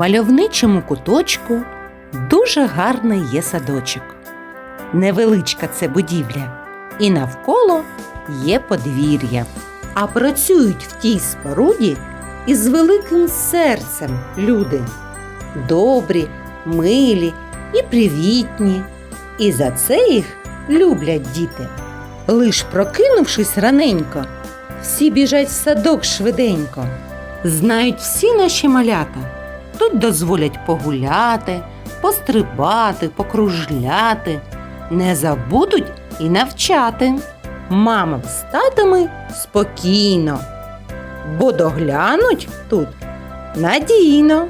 мальовничому куточку дуже гарний є садочок. Невеличка це будівля, і навколо є подвір'я. А працюють в тій споруді із великим серцем люди. Добрі, милі і привітні. І за це їх люблять діти. Лиш прокинувшись раненько, всі біжать в садок швиденько. Знають всі наші малята. Тут дозволять погуляти, пострибати, покружляти. Не забудуть і навчати. Мамам з татами спокійно, бо доглянуть тут надійно.